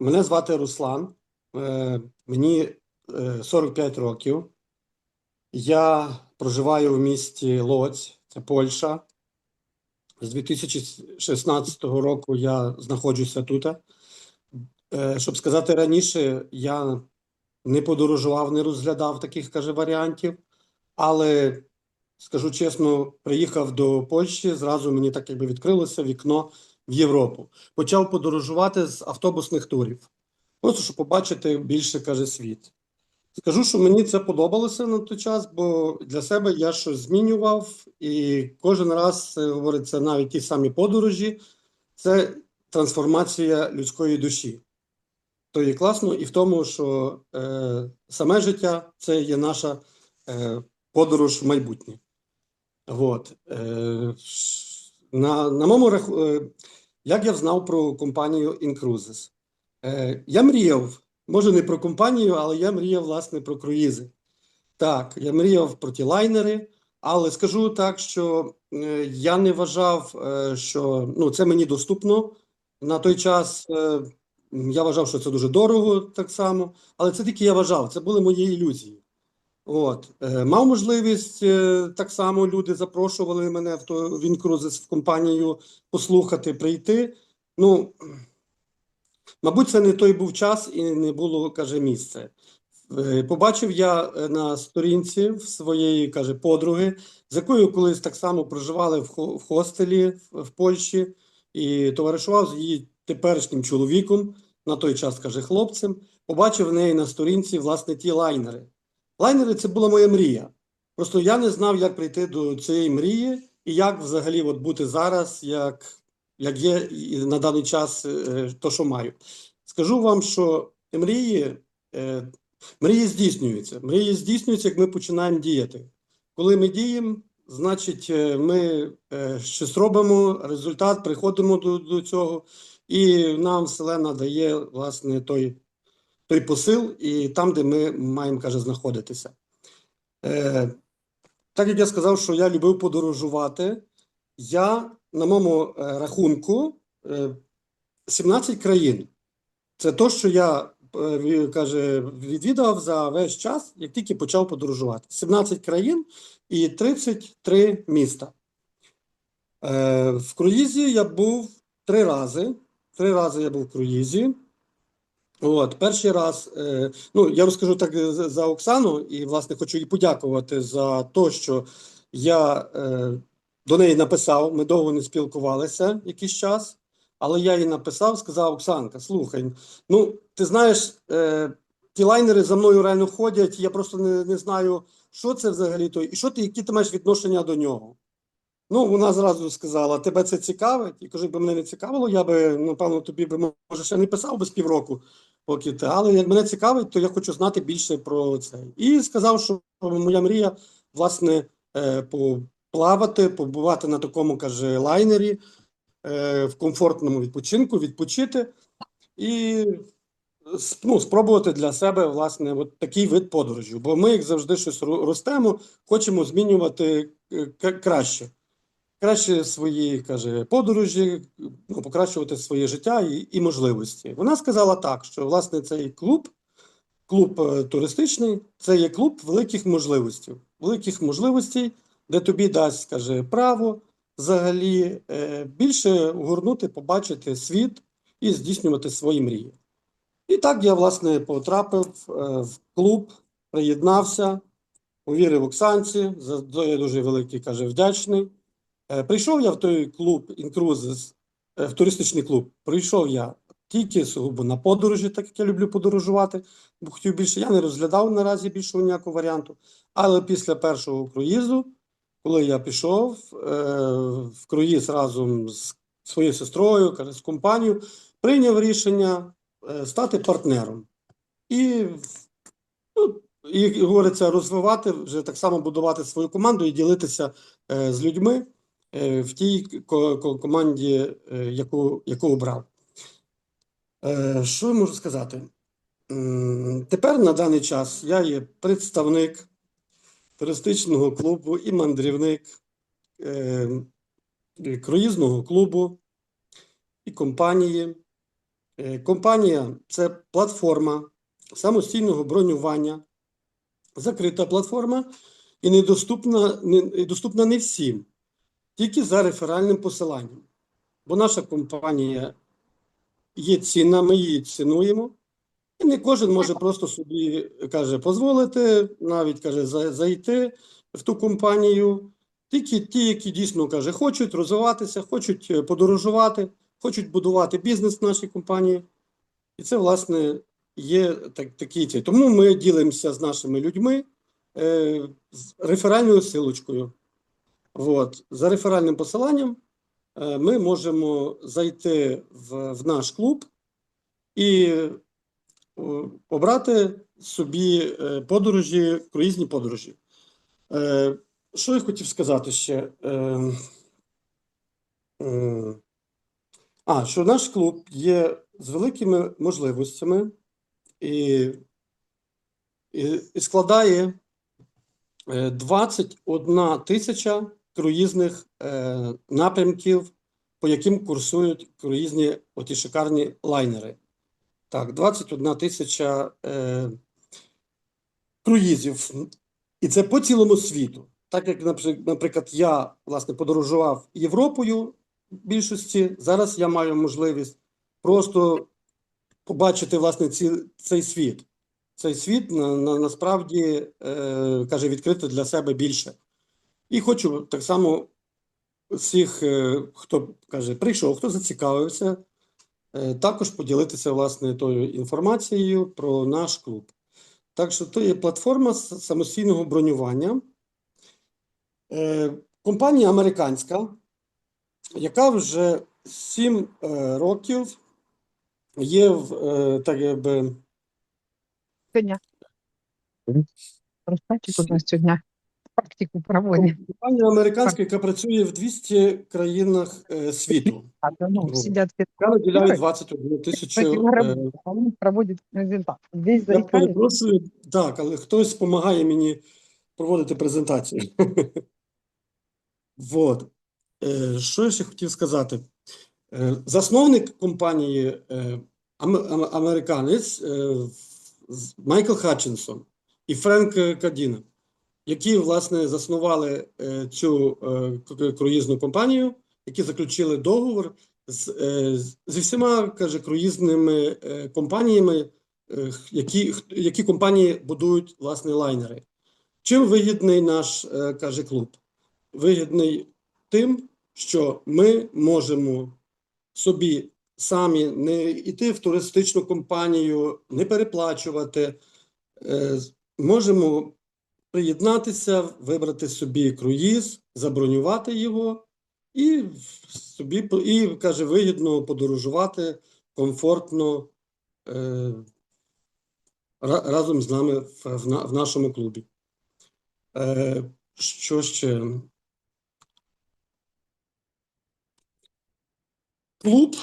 Мене звати Руслан, е, мені е, 45 років. Я проживаю в місті Лоць, це Польща. З 2016 року я знаходжуся тут. Е, Щоб сказати раніше, я не подорожував, не розглядав таких, каже, варіантів. Але скажу чесно, приїхав до Польщі, зразу мені так якби відкрилося вікно в Європу. Почав подорожувати з автобусних турів. Просто щоб побачити більше, каже, світ. Скажу, що мені це подобалося на той час, бо для себе я щось змінював, і кожен раз е, говориться навіть ті самі подорожі, це трансформація людської душі. То є класно і в тому, що е, саме життя це є наша е, подорож в майбутнє. От. Е, на, на моєму раху... як я знав про компанію Incruises? Е, я мріяв, може не про компанію, але я мріяв, власне, про круїзи. Так, я мріяв про ті лайнери, але скажу так, що е, я не вважав, е, що ну, це мені доступно. На той час е, я вважав, що це дуже дорого так само, але це тільки я вважав, це були мої ілюзії. От. Е, мав можливість, е, так само люди запрошували мене в, то, в в компанію послухати, прийти. Ну, мабуть, це не той був час і не було, каже, місце. Е, Побачив я на сторінці в своєї, каже, подруги, з якою колись так само проживали в, хостелі в Польщі і товаришував з її теперішнім чоловіком, на той час, каже, хлопцем. Побачив в неї на сторінці, власне, ті лайнери. Лайнери це була моя мрія. Просто я не знав, як прийти до цієї мрії і як взагалі от бути зараз, як, як є на даний час е, то, що маю. Скажу вам, що мрії, е, мрії здійснюються. Мрії здійснюються, як ми починаємо діяти. Коли ми діємо, значить, е, ми щось робимо, результат, приходимо до, до цього, і нам Вселена дає, власне, той той посил і там, де ми маємо, каже, знаходитися. Е, так як я сказав, що я любив подорожувати, я на моєму е, рахунку е, 17 країн. Це то, що я е, каже, відвідав за весь час, як тільки почав подорожувати. 17 країн і 33 міста. Е, в круїзі я був три рази. Три рази я був в круїзі. От, перший раз, е, ну я розкажу так за Оксану, і власне хочу їй подякувати за те, що я е, до неї написав. Ми довго не спілкувалися якийсь час, але я їй написав, сказав: Оксанка, слухай, ну ти знаєш, е, ті лайнери за мною реально ходять. Я просто не, не знаю, що це взагалі то, і що ти, які ти маєш відношення до нього. Ну, вона зразу сказала: тебе це цікавить? І кажу, якби мене не цікавило, я би, напевно, тобі би може ще не писав би з півроку поки. Але як мене цікавить, то я хочу знати більше про це. І сказав, що моя мрія, власне, е, поплавати, побувати на такому, каже, лайнері е, в комфортному відпочинку, відпочити і ну, спробувати для себе, власне, от такий вид подорожі. Бо ми, як завжди, щось ростемо, хочемо змінювати е, краще. Краще свої, каже, подорожі, ну, покращувати своє життя і, і можливості. Вона сказала так, що власне цей клуб, клуб е, туристичний, це є клуб великих можливостей. Великих можливостей, де тобі дасть, каже, право взагалі е, більше огорнути, побачити світ і здійснювати свої мрії. І так я, власне, потрапив е, в клуб, приєднався, повірив Оксанці, за я дуже великий, каже, вдячний. Е, Прийшов я в той клуб Incruises, е, в туристичний клуб. Прийшов я тільки сугубо на подорожі, так як я люблю подорожувати, бо хотів більше. Я не розглядав наразі більшого ніякого варіанту. Але після першого круїзу, коли я пішов е, в круїз разом з своєю сестрою, каже, з компанією, прийняв рішення стати партнером. І, ну, і говориться, розвивати, вже так само будувати свою команду і ділитися е, з людьми в тій ко- ко- команді, е, яку, яку обрав. Е, Що я можу сказати? Тепер на даний час я є представник туристичного клубу і мандрівник е, круїзного клубу і компанії Е, Компанія це платформа самостійного бронювання, закрита платформа і недоступна, не, і доступна не всім, тільки за реферальним посиланням. Бо наша компанія є цінна, ми її цінуємо. І не кожен може просто собі каже дозволити, навіть каже зайти в ту компанію. Тільки ті, які дійсно каже, хочуть розвиватися, хочуть е, подорожувати, хочуть будувати бізнес в нашій компанії. І це, власне, є так, такі ці. Тому ми ділимося з нашими людьми е, з реферальною силочкою. От. За реферальним посиланням е, ми можемо зайти в, в наш клуб і обрати собі е, подорожі, круїзні подорожі. Е, Що я хотів сказати ще? А, що наш клуб є з великими можливостями і, і, і складає е, 21 тисяча круїзних е, напрямків, по яким курсують круїзні оті шикарні лайнери. Так, 21 тисяча е, круїзів. І це по цілому світу. Так як, наприклад, я власне подорожував Європою в більшості, зараз я маю можливість просто побачити власне ці, цей світ. Цей світ на, на, насправді е, каже відкрити для себе більше. І хочу так само всіх, е, хто каже, прийшов, хто зацікавився, е, також поділитися власне тою інформацією про наш клуб. Так що то є платформа самостійного бронювання. Е, Компанія американська, яка вже 7 е, років є в так якби. Сьогодні. Ласка, сьогодні практику проводять. Компанія американська, яка працює в 200 країнах е, світу. А ну, сидять під Я виділяю 21 тисячу. е, проводять результат. Десь Я перепрошую, так, але хтось допомагає мені проводити презентацію. Вот. Е, Що я ще хотів сказати? Е, Засновник компанії е, ам- ам- американець е, з- Майкл Хатчинсон і Френк Кадіна, які, власне, заснували е, цю е, круїзну компанію, які заключили договор з, е, зі всіма, каже, круїзними компаніями, які, які компанії будують власне лайнери. Чим вигідний наш каже клуб? Вигідний тим, що ми можемо собі самі не йти в туристичну компанію, не переплачувати. Можемо приєднатися, вибрати собі круїз, забронювати його і собі і каже, вигідно подорожувати комфортно е, разом з нами в, в, в нашому клубі. Е, що ще? Клуб,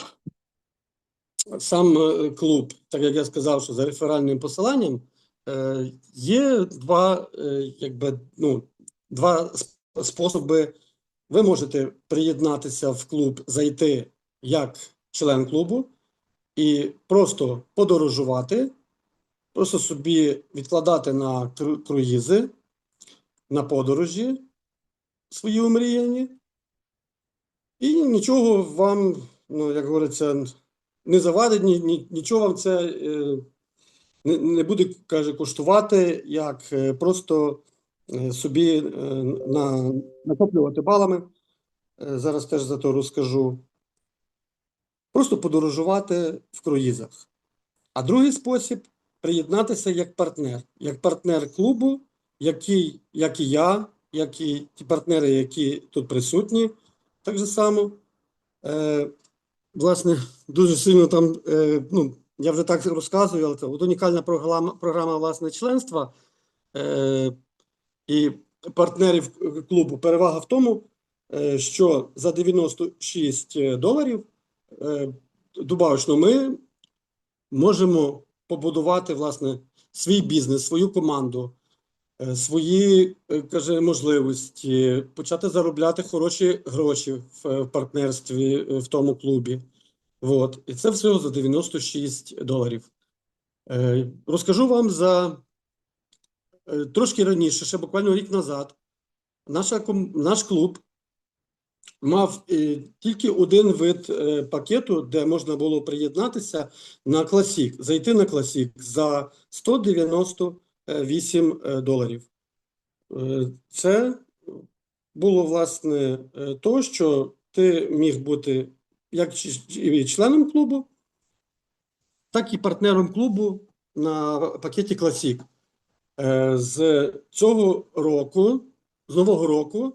сам е, клуб, так як я сказав, що за реферальним посиланням, є два, е, якби, ну, два способи. Ви можете приєднатися в клуб, зайти як член клубу і просто подорожувати, просто собі відкладати на круїзи, на подорожі свої омріяні, і нічого вам, ну, як говориться, не завадить, ні, ні, нічого вам це е, не, не буде, каже, коштувати, як е, просто е, собі е, на, накоплювати балами. Зараз теж за то розкажу. Просто подорожувати в круїзах. А другий спосіб приєднатися як партнер, як партнер клубу, який, як і я, як і ті партнери, які тут присутні, так же само. Е, власне, дуже сильно там, е, ну, я вже так розказую, але це от унікальна програма, програма власне членства е, і партнерів клубу. Перевага в тому, е, що за 96 доларів е, добавочно ми можемо побудувати власне свій бізнес, свою команду, е, свої е, каже, можливості, почати заробляти хороші гроші в, е, партнерстві е, в тому клубі. От. І це всього за 96 доларів. Е, розкажу вам за е, трошки раніше, ще буквально рік назад, наша, наш клуб мав е, тільки один вид е, пакету, де можна було приєднатися на Classic, зайти на Classic за 198 е, доларів. Е, Це було власне е, то, що ти міг бути як членом клубу, так і партнером клубу на пакеті Classic. Е, З цього року, з нового року,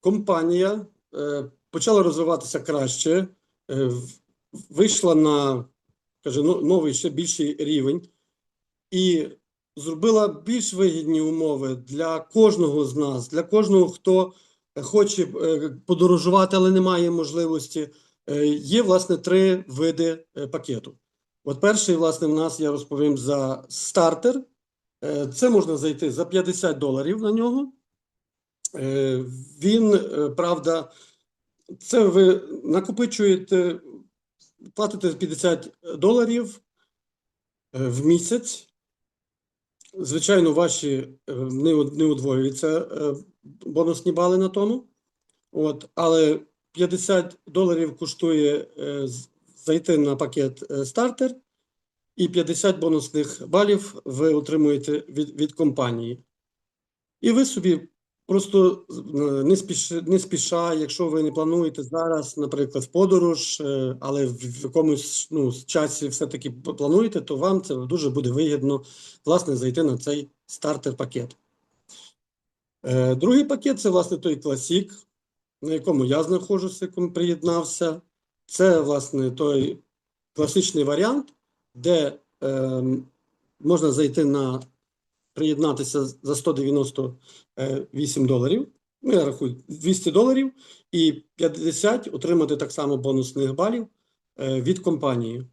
компанія е, почала розвиватися краще, е, вийшла на каже, ну, новий ще більший рівень і зробила більш вигідні умови для кожного з нас, для кожного, хто хоче подорожувати, але не має можливості. Е, Є, власне, три види е, пакету. От перший, власне, в нас я розповім за стартер. Е, Це можна зайти за 50 доларів на нього. Він, правда, це ви накопичуєте, платите 50 доларів в місяць. Звичайно, ваші не, уд- не удвоюються бонусні бали на тому. От, але 50 доларів коштує е, зайти на пакет е, стартер, і 50 бонусних балів ви отримуєте від, від компанії. І ви собі просто е, не спіш, не спіша, якщо ви не плануєте зараз, наприклад, в подорож, але в якомусь ну, часі все-таки плануєте, то вам це дуже буде вигідно, власне, зайти на цей стартер-пакет. Е, Другий пакет це, власне, той Classic, на якому я знаходжуся, кому приєднався. Це, власне, той класичний варіант, де е, можна зайти на приєднатися за 198 доларів. Ну, я рахую 200 доларів і 50 отримати так само бонусних балів е, від компанії.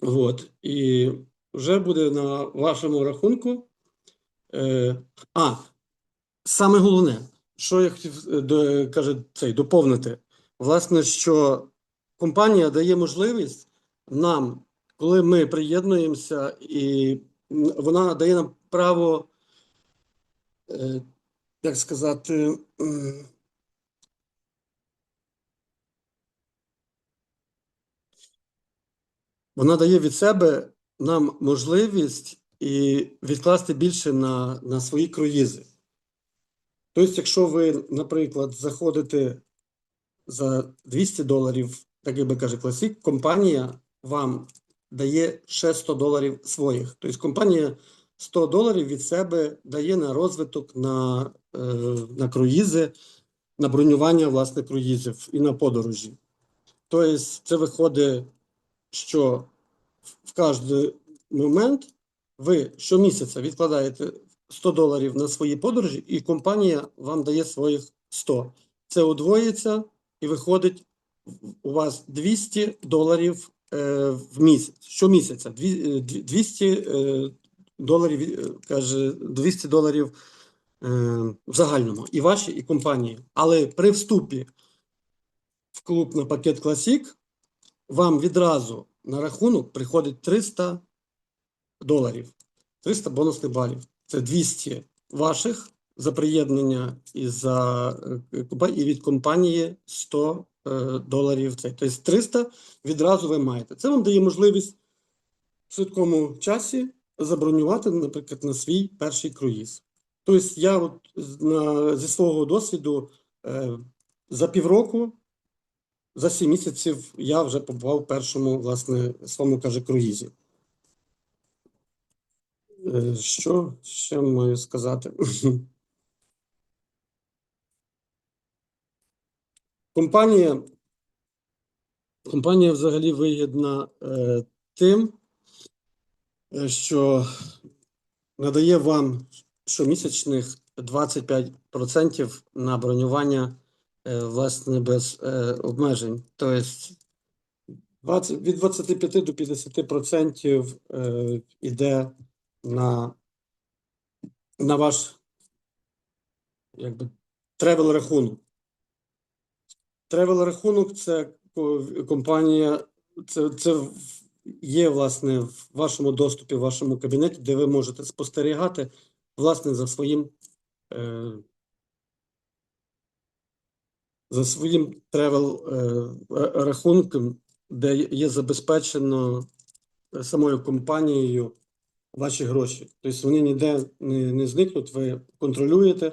От. І вже буде на вашому рахунку. Е, а, саме головне, що я хотів е, каже, цей, доповнити, власне, що компанія дає можливість нам, коли ми приєднуємося, і вона дає нам право, е, як сказати, вона дає від себе нам можливість і відкласти більше на, на свої круїзи. Тобто, якщо ви, наприклад, заходите за 200 доларів, так як би каже Classic, компанія вам дає ще 100 доларів своїх. Тобто компанія 100 доларів від себе дає на розвиток, на, е, на круїзи, на бронювання власне круїзів і на подорожі. Тобто, це виходить, що в кожний момент ви щомісяця відкладаєте 100 доларів на свої подорожі, і компанія вам дає своїх 100. Це удвоїться і виходить у вас 200 доларів е, в місяць. Щомісяця. Дві- е, дві- 200 е, доларів, е, каже, 200 доларів е, в загальному. І ваші, і компанії. Але при вступі в клуб на пакет Classic вам відразу на рахунок приходить 300 доларів, 300 бонусних балів. Це 200 ваших за приєднання і за е, і від компанії 100 е, доларів. Це тобто 300 відразу ви маєте. Це вам дає можливість в швидкому часі забронювати, наприклад, на свій перший круїз. Тобто, я от на, зі свого досвіду е, за півроку за 7 місяців я вже побував в першому, власне, своєму, каже, круїзі. Е, Що ще маю сказати? Компанія, компанія взагалі вигідна е, тим, е, що надає вам щомісячних 25% на бронювання е, власне без е, обмежень. Тобто 20, від 25 до 50% е, іде на, на ваш якби, тревел-рахунок. Тревел-рахунок це компанія це, це є, власне, в вашому доступі, в вашому кабінеті, де ви можете спостерігати, власне, за своїм, е, за своїм тревел е, рахунком, де є забезпечено самою компанією ваші гроші. Тобто вони ніде не, не зникнуть, ви контролюєте,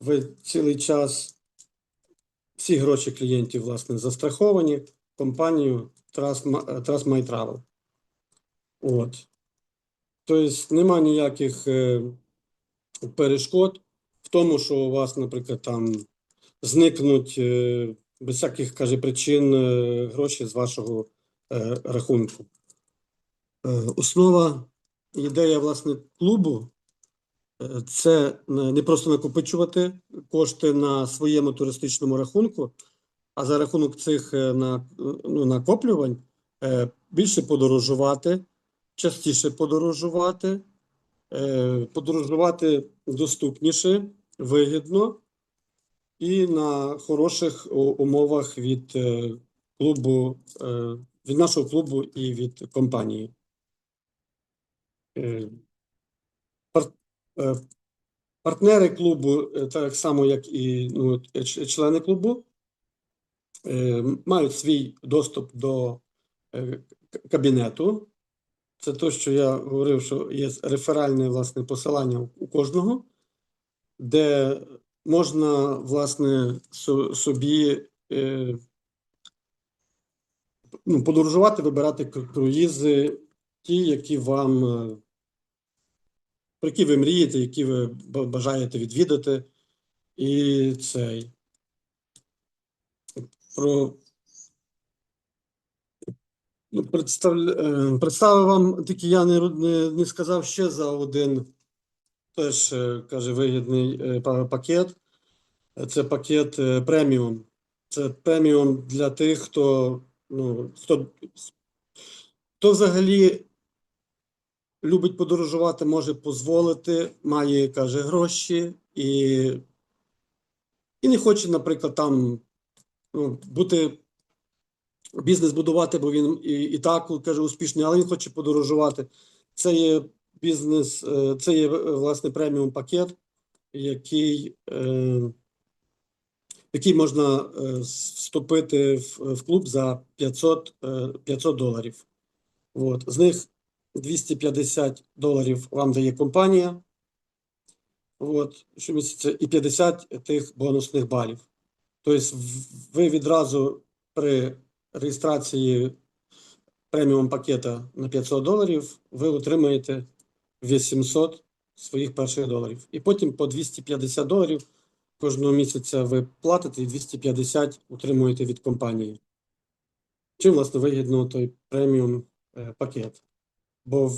ви цілий час всі гроші клієнтів, власне, застраховані компанією Trust, My Travel. От. Тобто нема ніяких е, перешкод в тому, що у вас, наприклад, там зникнуть е, без всяких, каже, причин е, гроші з вашого рахунку. Основа, ідея, власне, клубу е, це не просто накопичувати кошти на своєму туристичному рахунку, а за рахунок цих е, на, ну, накоплювань е, більше подорожувати, частіше подорожувати, подорожувати доступніше, вигідно і на хороших умовах від клубу, від нашого клубу і від компанії. Е, е, Партнери клубу, е, так само як і ну, члени клубу, мають свій доступ до кабінету. Це те, що я говорив, що є реферальне власне посилання у кожного, де можна власне собі ну, подорожувати, вибирати круїзи, ті, які вам, про які ви мрієте, які ви бажаєте відвідати. І цей про ну, представ... е, представив вам, тільки я не, не, не сказав ще за один теж, е, каже, вигідний е, пакет. Це пакет преміум. Це преміум для тих, хто, ну, хто, хто взагалі любить подорожувати, може дозволити, має, каже, гроші і, і не хоче, наприклад, там ну, бути бізнес будувати, бо він і, і так каже успішний, але він хоче подорожувати. Це є бізнес, е, це є е, власне преміум пакет, який, е, який можна вступити в, клуб за 500, е, 500 доларів. От. З них 250 доларів вам дає компанія. От, щомісяця, і 50 тих бонусних балів. Тобто, ви відразу при реєстрації преміум пакета на 500 доларів ви отримаєте 800 своїх перших доларів. І потім по 250 доларів кожного місяця ви платите і 250 отримуєте від компанії. Чим, власне, вигідно той преміум е, пакет? Бо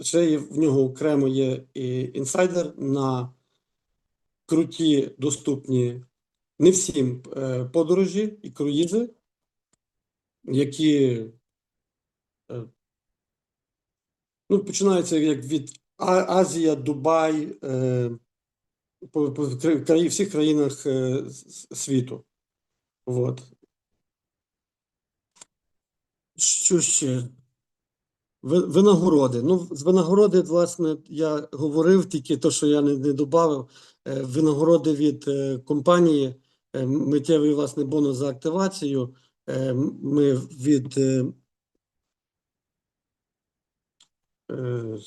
ще в нього окремо є і інсайдер на круті, доступні не всім е, подорожі і круїзи, які е, ну, починаються як від Азія, Дубай, е, по, по кра- краї- всіх країнах світу. От. Що ще? Ви- Винагороди. Ну, з винагороди, власне, я говорив тільки те, що я не, не додав. Винагороди від е, компанії, е, миттєвий власне бонус за активацію. Е, Ми від е, е,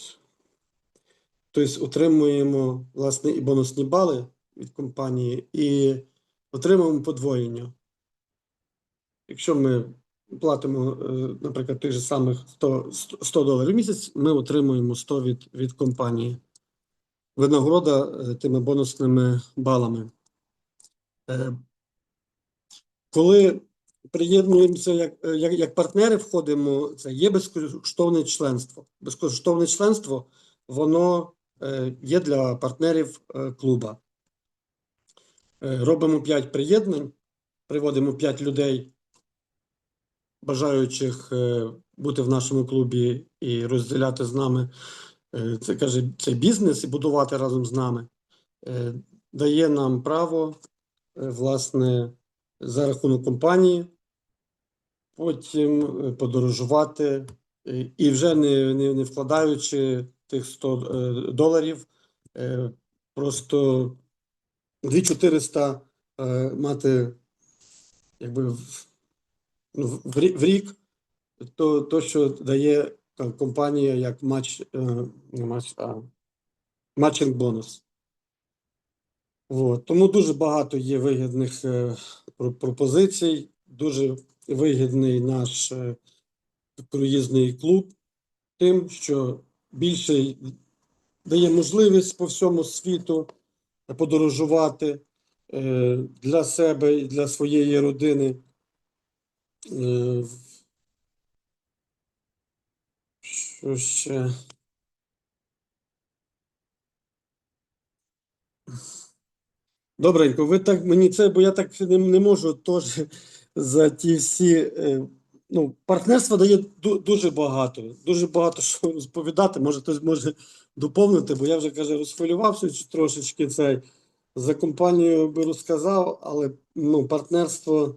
тобто отримуємо власне і бонусні бали від компанії, і отримуємо подвоєння. Якщо ми платимо, е, наприклад, тих же самих 100, 100 доларів в місяць, ми отримуємо 100 від, від компанії. Винагорода е, тими бонусними балами. Е, Коли приєднуємося як, як, як партнери, входимо, це є безкоштовне членство. Безкоштовне членство, воно є для партнерів клуба. Робимо 5 приєднань, приводимо 5 людей, бажаючих е, бути в нашому клубі і розділяти з нами. Е, це каже, цей бізнес і будувати разом з нами, е, дає нам право, власне, за рахунок компанії потім подорожувати, і вже не, не, не вкладаючи тих 100 е, доларів, просто 2400 е, мати якби в, ну, в, рік, то, то, що дає е, компанія як матч, е, матч, а матчинг бонус. Тому дуже багато є вигідних е, пропозицій, дуже вигідний наш круїзний клуб тим, що більше дає можливість по всьому світу подорожувати для себе і для своєї родини. Е, Що ще? Добренько, ви так мені це, бо я так не, не можу теж за ті всі. е, Ну, партнерство дає дуже багато, дуже багато що розповідати. Може, хтось може доповнити, бо я вже каже, розхвилювався трошечки цей за компанію би розказав, але ну, партнерство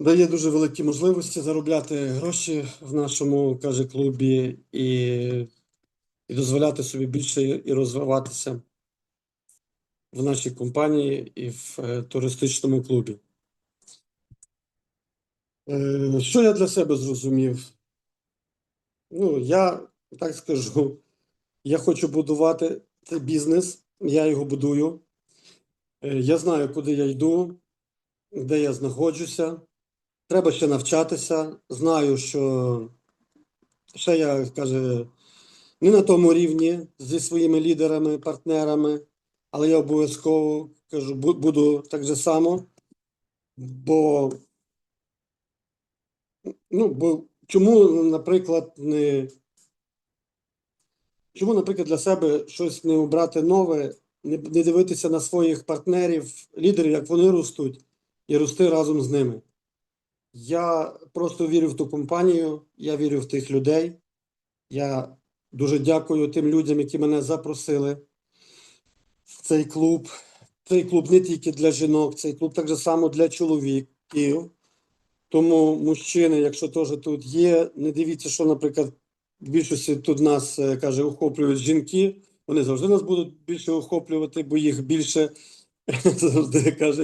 дає дуже великі можливості заробляти гроші в нашому каже клубі і, і дозволяти собі більше і розвиватися в нашій компанії і в е, туристичному клубі. Е, що я для себе зрозумів? Ну, я так скажу, я хочу будувати цей бізнес, я його будую. Е, я знаю, куди я йду, де я знаходжуся. Треба ще навчатися. Знаю, що ще я каже, не на тому рівні зі своїми лідерами, партнерами, але я обов'язково кажу, буду так же само. Бо, ну, бо чому, наприклад, не чому, наприклад, для себе щось не обрати нове, не, дивитися на своїх партнерів, лідерів, як вони ростуть, і рости разом з ними. Я просто вірю в ту компанію, я вірю в тих людей. Я дуже дякую тим людям, які мене запросили в цей клуб. Цей клуб не тільки для жінок, цей клуб так само для чоловіків. Тому мужчини, якщо теж тут є, не дивіться, що, наприклад, в більшості тут нас е, каже, охоплюють жінки. Вони завжди нас будуть більше охоплювати, бо їх більше завжди каже.